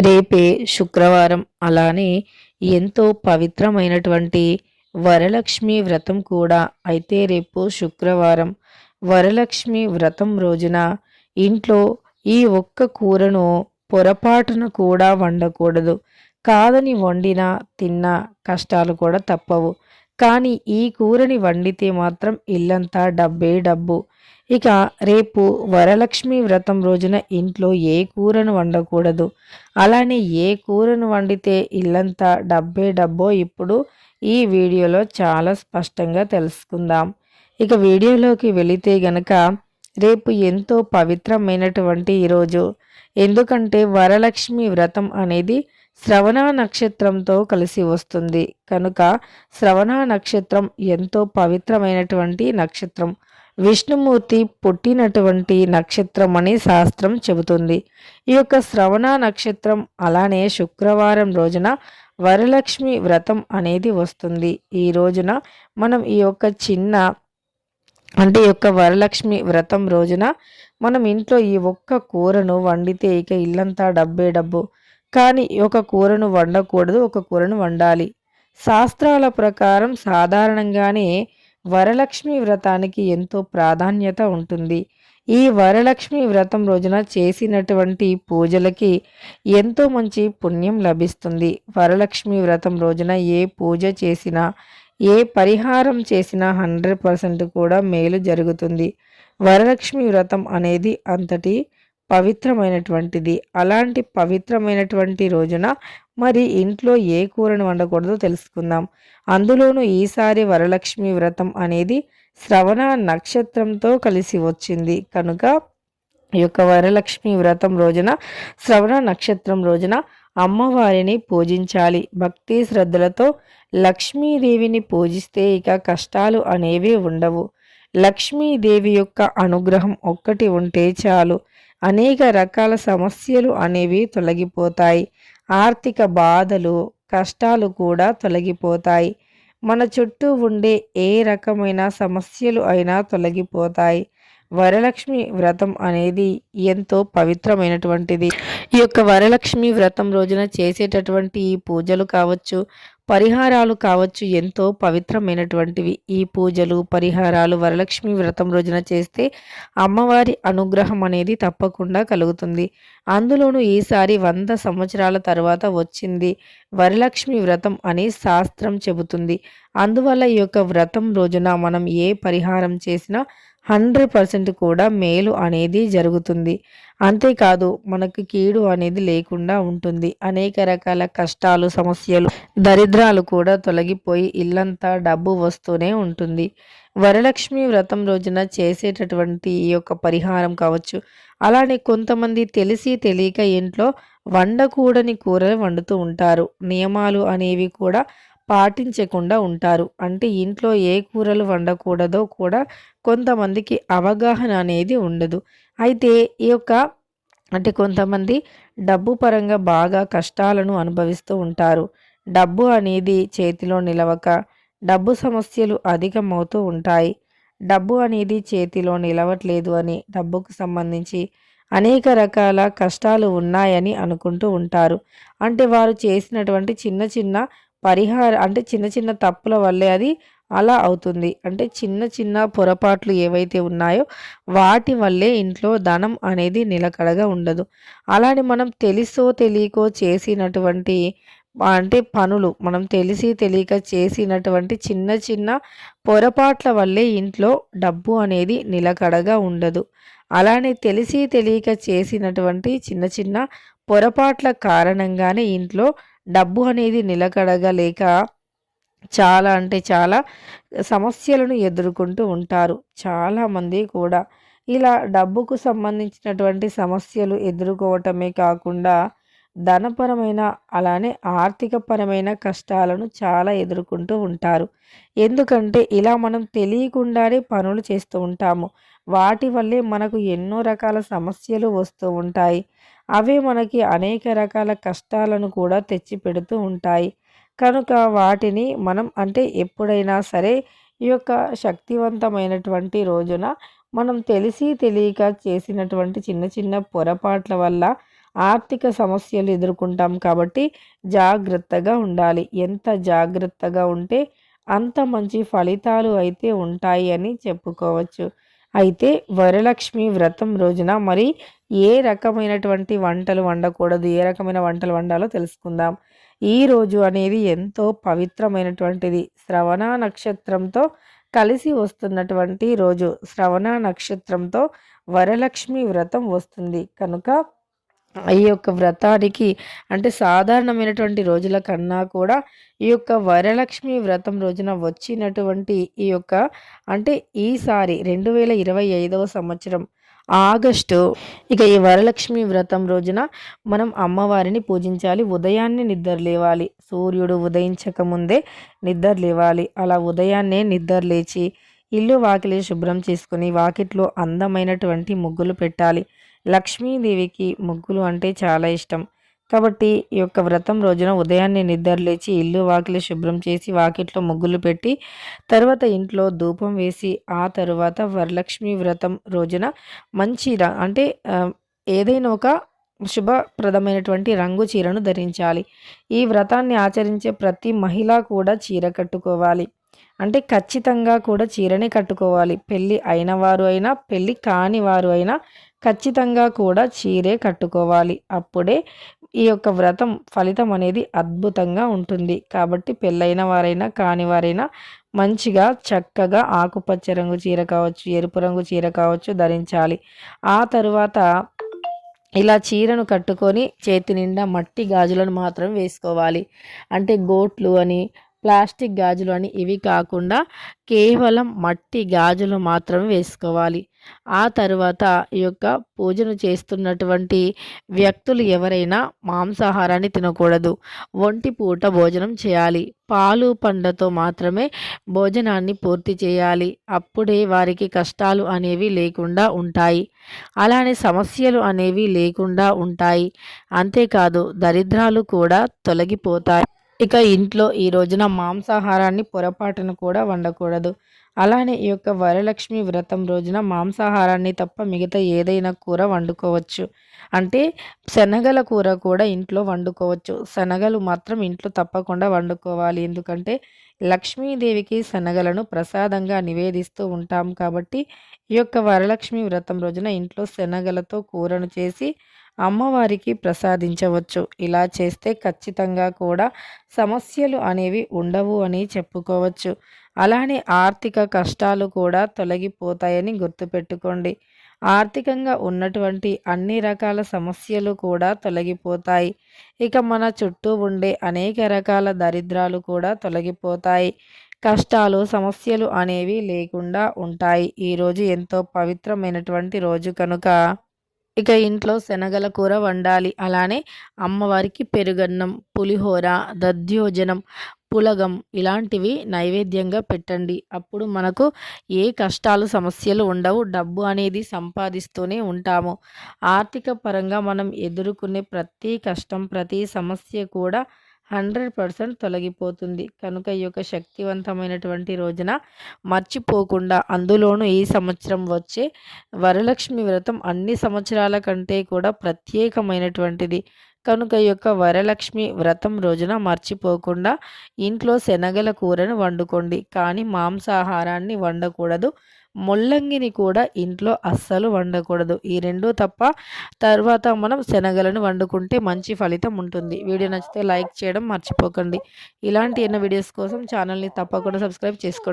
రేపే శుక్రవారం అలానే ఎంతో పవిత్రమైనటువంటి వరలక్ష్మి వ్రతం కూడా అయితే రేపు శుక్రవారం. వరలక్ష్మి వ్రతం రోజున ఇంట్లో ఈ ఒక్క కూరను పొరపాటున కూడా వండకూడదు. కాదని వండినా తిన్నా కష్టాలు కూడా తప్పవు. కానీ ఈ కూరని వండితే మాత్రం ఇల్లంతా డబ్బే డబ్బు. ఇక రేపు వరలక్ష్మి వ్రతం రోజున ఇంట్లో ఏ కూరను వండకూడదు? అలానే ఏ కూరను వండితే ఇల్లంతా డబ్బే డబ్బో? ఇప్పుడు ఈ వీడియోలో చాలా స్పష్టంగా తెలుసుకుందాం. ఇక వీడియోలోకి వెళితే గనక రేపు ఎంతో పవిత్రమైనటువంటి ఈరోజు ఎందుకంటే వరలక్ష్మి వ్రతం అనేది శ్రవణ నక్షత్రంతో కలిసి వస్తుంది. కనుక శ్రవణ నక్షత్రం ఎంతో పవిత్రమైనటువంటి నక్షత్రం. విష్ణుమూర్తి పుట్టినటువంటి నక్షత్రం అని శాస్త్రం చెబుతుంది. ఈ యొక్క శ్రవణ నక్షత్రం అలానే శుక్రవారం రోజున వరలక్ష్మి వ్రతం అనేది వస్తుంది. ఈ రోజున మనం ఈ యొక్క చిన్న అంటే ఈ యొక్క వరలక్ష్మి వ్రతం రోజున మనం ఇంట్లో ఈ ఒక్క కూరను వండితే ఇక ఇల్లంతా డబ్బే డబ్బు. కానీ ఒక కూరను వండకూడదు ఒక కూరను వండాలి. శాస్త్రాల ప్రకారం సాధారణంగానే వరలక్ష్మి వ్రతానికి ఎంతో ప్రాధాన్యత ఉంటుంది. ఈ వరలక్ష్మి వ్రతం రోజున చేసినటువంటి పూజలకి ఎంతో మంచి పుణ్యం లభిస్తుంది. వరలక్ష్మి వ్రతం రోజున ఏ పూజ చేసినా ఏ పరిహారం చేసినా హండ్రెడ్ పర్సెంట్ కూడా మేలు జరుగుతుంది. వరలక్ష్మి వ్రతం అనేది అంతటి పవిత్రమైనటువంటిది. అలాంటి పవిత్రమైనటువంటి రోజున మరి ఇంట్లో ఏ కూరను వండకూడదో తెలుసుకుందాం. అందులోనూ ఈసారి వరలక్ష్మి వ్రతం అనేది శ్రవణ నక్షత్రంతో కలిసి వచ్చింది. కనుక ఈ యొక్క వరలక్ష్మి వ్రతం రోజున శ్రవణ నక్షత్రం రోజున అమ్మవారిని పూజించాలి. భక్తి శ్రద్ధలతో లక్ష్మీదేవిని పూజిస్తే ఇక కష్టాలు అనేవి ఉండవు. లక్ష్మీదేవి యొక్క అనుగ్రహం ఒక్కటి ఉంటే చాలు. అనేక రకాల సమస్యలు అనేవి తొలగిపోతాయి. ఆర్థిక బాధలు కష్టాలు కూడా తొలగిపోతాయి. మన చుట్టూ ఉండే ఏ రకమైన సమస్యలు అయినా తొలగిపోతాయి. వరలక్ష్మి వ్రతం అనేది ఎంతో పవిత్రమైనటువంటిది. ఈ యొక్క వరలక్ష్మి వ్రతం రోజున చేసేటటువంటి ఈ పూజలు కావచ్చు పరిహారాలు కావచ్చు ఎంతో పవిత్రమైనటువంటివి. ఈ పూజలు పరిహారాలు వరలక్ష్మి వ్రతం రోజున చేస్తే అమ్మవారి అనుగ్రహం అనేది తప్పకుండా కలుగుతుంది. అందులోనూ ఈసారి వంద సంవత్సరాల తర్వాత వచ్చింది వరలక్ష్మి వ్రతం అని శాస్త్రం చెబుతుంది. అందువల్ల ఈ యొక్క వ్రతం రోజున మనం ఏ పరిహారం చేసినా హండ్రెడ్ పర్సెంట్ కూడా మేలు అనేది జరుగుతుంది. అంతేకాదు మనకు కీడు అనేది లేకుండా ఉంటుంది. అనేక రకాల కష్టాలు సమస్యలు దరిద్రాలు కూడా తొలగిపోయి ఇల్లంతా డబ్బు వస్తూనే ఉంటుంది. వరలక్ష్మి వ్రతం రోజున చేసేటటువంటి ఈ యొక్క పరిహారం కావచ్చు. అలానే కొంతమంది తెలిసి తెలియక ఇంట్లో వండకూడని కూరలు వండుతూ ఉంటారు. నియమాలు అనేవి కూడా పాటించకుండా ఉంటారు. అంటే ఇంట్లో ఏ కూరలు వండకూడదో కూడా కొంతమందికి అవగాహన అనేది ఉండదు. అయితే ఈ యొక్క అంటే కొంతమంది డబ్బు పరంగా బాగా కష్టాలను అనుభవిస్తూ ఉంటారు. డబ్బు అనేది చేతిలో నిలవక డబ్బు సమస్యలు అధికమవుతూ ఉంటాయి. డబ్బు అనేది చేతిలో నిలవట్లేదు అని డబ్బుకు సంబంధించి అనేక రకాల కష్టాలు ఉన్నాయని అనుకుంటూ ఉంటారు. అంటే వారు చేసినటువంటి చిన్న చిన్న పరిహార అంటే చిన్న చిన్న తప్పుల వల్లే అది అలా అవుతుంది. అంటే చిన్న చిన్న పొరపాట్లు ఏవైతే ఉన్నాయో వాటి వల్లే ఇంట్లో ధనం అనేది నిలకడగా ఉండదు. అలానే మనం తెలుసో తెలియకో చేసినటువంటి అంటే పనులు మనం తెలిసి తెలియక చేసినటువంటి చిన్న చిన్న పొరపాట్ల వల్లే ఇంట్లో డబ్బు అనేది నిలకడగా ఉండదు. అలానే తెలిసి తెలియక చేసినటువంటి చిన్న చిన్న పొరపాట్ల కారణంగానే ఇంట్లో డబ్బు అనేది నిలకడగా లేక చాలా అంటే చాలా సమస్యలను ఎదుర్కొంటూ ఉంటారు. చాలామంది కూడా ఇలా డబ్బుకు సంబంధించినటువంటి సమస్యలు ఎదుర్కోవటమే కాకుండా ధనపరమైన అలానే ఆర్థికపరమైన కష్టాలను చాలా ఎదుర్కొంటూ ఉంటారు. ఎందుకంటే ఇలా మనం తెలియకుండానే పనులు చేస్తూ ఉంటాము. వాటి వల్లే మనకు ఎన్నో రకాల సమస్యలు వస్తూ ఉంటాయి. అవే మనకి అనేక రకాల కష్టాలను కూడా తెచ్చిపెడుతూ ఉంటాయి. కనుక వాటిని మనం అంటే ఎప్పుడైనా సరే ఈ యొక్క శక్తివంతమైనటువంటి రోజున మనం తెలిసి తెలియక చేసినటువంటి చిన్న చిన్న పొరపాట్ల వల్ల ఆర్థిక సమస్యలు ఎదుర్కొంటాం కాబట్టి జాగ్రత్తగా ఉండాలి. ఎంత జాగ్రత్తగా ఉంటే అంత మంచి ఫలితాలు అయితే ఉంటాయి అని చెప్పుకోవచ్చు. అయితే వరలక్ష్మి వ్రతం రోజున మరి ఏ రకమైనటువంటి వంటలు వండకూడదు? ఏ రకమైన వంటలు వండాలో తెలుసుకుందాం. ఈ రోజు అనేది ఎంతో పవిత్రమైనటువంటిది. శ్రవణ నక్షత్రంతో కలిసి వస్తున్నటువంటి రోజు. శ్రవణ నక్షత్రంతో వరలక్ష్మి వ్రతం వస్తుంది. కనుక ఈ యొక్క వ్రతానికి అంటే సాధారణమైనటువంటి రోజుల కన్నా కూడా ఈ యొక్క వరలక్ష్మి వ్రతం రోజున వచ్చినటువంటి ఈ యొక్క అంటే ఈసారి రెండు వేల ఇరవై ఐదవ సంవత్సరం ఆగస్టు ఇక ఈ వరలక్ష్మి వ్రతం రోజున మనం అమ్మవారిని పూజించాలి. ఉదయాన్నే నిద్ర లేవాలి. సూర్యుడు ఉదయించక ముందే నిద్ర లేవాలి. అలా ఉదయాన్నే నిద్ర లేచి ఇల్లు వాకిలి శుభ్రం చేసుకుని వాకిట్లో అందమైనటువంటి ముగ్గులు పెట్టాలి. లక్ష్మీదేవికి ముగ్గులు అంటే చాలా ఇష్టం. కాబట్టి ఈ యొక్క వ్రతం రోజున ఉదయాన్నే నిద్రలేచి ఇల్లు వాకిలి శుభ్రం చేసి వాకిట్లో ముగ్గులు పెట్టి తర్వాత ఇంట్లో ధూపం వేసి ఆ తరువాత వరలక్ష్మి వ్రతం రోజున మంచి అంటే ఏదైనా ఒక శుభప్రదమైనటువంటి రంగు చీరను ధరించాలి. ఈ వ్రతాన్ని ఆచరించే ప్రతి మహిళ కూడా చీర కట్టుకోవాలి. అంటే ఖచ్చితంగా కూడా చీరనే కట్టుకోవాలి. పెళ్ళి అయిన వారు అయినా పెళ్ళి కాని వారు అయినా ఖచ్చితంగా కూడా చీరే కట్టుకోవాలి. అప్పుడే ఈ యొక్క వ్రతం ఫలితం అనేది అద్భుతంగా ఉంటుంది. కాబట్టి పెళ్ళైన వారైనా కాని వారైనా మంచిగా చక్కగా ఆకుపచ్చ రంగు చీర కావచ్చు ఎరుపు రంగు చీర కావచ్చు ధరించాలి. ఆ తరువాత ఇలా చీరను కట్టుకొని చేతి నిండా మట్టి గాజులను మాత్రం వేసుకోవాలి. అంటే గోట్లు అని ప్లాస్టిక్ గాజులు అని ఇవి కాకుండా కేవలం మట్టి గాజులు మాత్రమే వేసుకోవాలి. ఆ తరువాత ఈ యొక్క పూజను చేస్తున్నటువంటి వ్యక్తులు ఎవరైనా మాంసాహారాన్ని తినకూడదు. ఒంటి పూట భోజనం చేయాలి. పాలు పండ్లతో మాత్రమే భోజనాన్ని పూర్తి చేయాలి. అప్పుడే వారికి కష్టాలు అనేవి లేకుండా ఉంటాయి. అలానే సమస్యలు అనేవి లేకుండా ఉంటాయి. అంతేకాదు దరిద్రాలు కూడా తొలగిపోతాయి. ఇక ఇంట్లో ఈ రోజున మాంసాహారాన్ని పొరపాటును కూడా వండకూడదు. అలానే ఈ యొక్క వరలక్ష్మి వ్రతం రోజున మాంసాహారాన్ని తప్ప మిగతా ఏదైనా కూర వండుకోవచ్చు. అంటే శనగల కూర కూడా ఇంట్లో వండుకోవచ్చు. శనగలు మాత్రం ఇంట్లో తప్పకుండా వండుకోవాలి. ఎందుకంటే లక్ష్మీదేవికి శనగలను ప్రసాదంగా నివేదిస్తూ ఉంటాం కాబట్టి ఈ యొక్క వరలక్ష్మి వ్రతం రోజున ఇంట్లో శనగలతో కూరను చేసి అమ్మవారికి ప్రసాదించవచ్చు. ఇలా చేస్తే ఖచ్చితంగా కూడా సమస్యలు అనేవి ఉండవు అని చెప్పుకోవచ్చు. అలానే ఆర్థిక కష్టాలు కూడా తొలగిపోతాయని గుర్తుపెట్టుకోండి. ఆర్థికంగా ఉన్నటువంటి అన్ని రకాల సమస్యలు కూడా తొలగిపోతాయి. ఇక మన చుట్టూ ఉండే అనేక రకాల దరిద్రాలు కూడా తొలగిపోతాయి. కష్టాలు సమస్యలు అనేవి లేకుండా ఉంటాయి. ఈరోజు ఎంతో పవిత్రమైనటువంటి రోజు కనుక ఇక ఇంట్లో శనగల కూర వండాలి. అలానే అమ్మవారికి పెరుగన్నం పులిహోర దధ్యోజనం పులగం ఇలాంటివి నైవేద్యంగా పెట్టండి. అప్పుడు మనకు ఏ కష్టాలు సమస్యలు ఉండవు. డబ్బు అనేది సంపాదిస్తూనే ఉంటాము. ఆర్థిక పరంగా మనం ఎదుర్కొనే ప్రతి కష్టం ప్రతి సమస్య కూడా హండ్రెడ్ పర్సెంట్ తొలగిపోతుంది. కనుక ఈ యొక్క శక్తివంతమైనటువంటి రోజున మర్చిపోకుండా అందులోనూ ఈ సంవత్సరం వచ్చే వరలక్ష్మి వ్రతం అన్ని సంవత్సరాల కంటే కూడా ప్రత్యేకమైనటువంటిది. కనుక యొక్క వరలక్ష్మి వ్రతం రోజున మర్చిపోకుండా ఇంట్లో శనగల కూరను వండుకోండి. కానీ మాంసాహారాన్ని వండకూడదు. ముల్లంగిని కూడా ఇంట్లో అస్సలు వండకూడదు. ఈ రెండు తప్ప తర్వాత మనం శనగలను వండుకుంటే మంచి ఫలితం ఉంటుంది. వీడియో నచ్చితే లైక్ చేయడం మర్చిపోకండి. ఇలాంటి ఎన్నో వీడియోస్ కోసం ఛానల్ని తప్పకుండా సబ్స్క్రైబ్ చేసుకోండి.